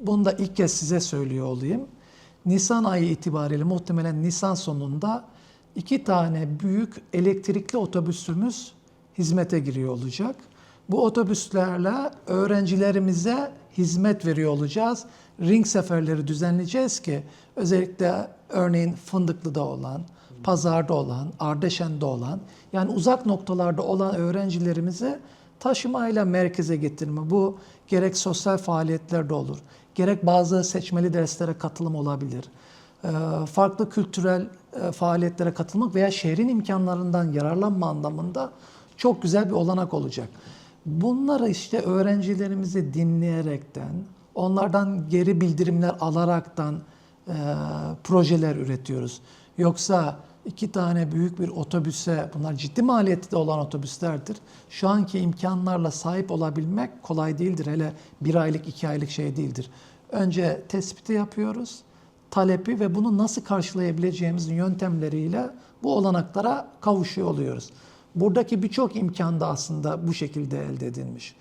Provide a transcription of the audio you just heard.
bunu da ilk kez size söylüyor olayım. Nisan ayı itibariyle muhtemelen Nisan sonunda iki tane büyük elektrikli otobüsümüz hizmete giriyor olacak. Bu otobüslerle öğrencilerimize hizmet veriyor olacağız. Ring seferleri düzenleyeceğiz ki özellikle örneğin Fındıklı'da olan, Pazar'da olan, Ardeşen'de olan yani uzak noktalarda olan öğrencilerimizi taşımayla merkeze getirme. Bu gerek sosyal faaliyetlerde olur, gerek bazı seçmeli derslere katılım olabilir. Ee, Farklı kültürel e, faaliyetlere katılmak veya şehrin imkanlarından yararlanma anlamında çok güzel bir olanak olacak. Bunları işte öğrencilerimizi dinleyerekten, onlardan geri bildirimler alaraktan e, projeler üretiyoruz. Yoksa iki tane büyük bir otobüse, bunlar ciddi maliyeti de olan otobüslerdir. Şu anki imkanlarla sahip olabilmek kolay değildir. Hele bir aylık, iki aylık şey değildir. Önce tespiti yapıyoruz, talebi ve bunu nasıl karşılayabileceğimizin yöntemleriyle bu olanaklara kavuşuyor oluyoruz. Buradaki birçok imkan da aslında bu şekilde elde edilmiş.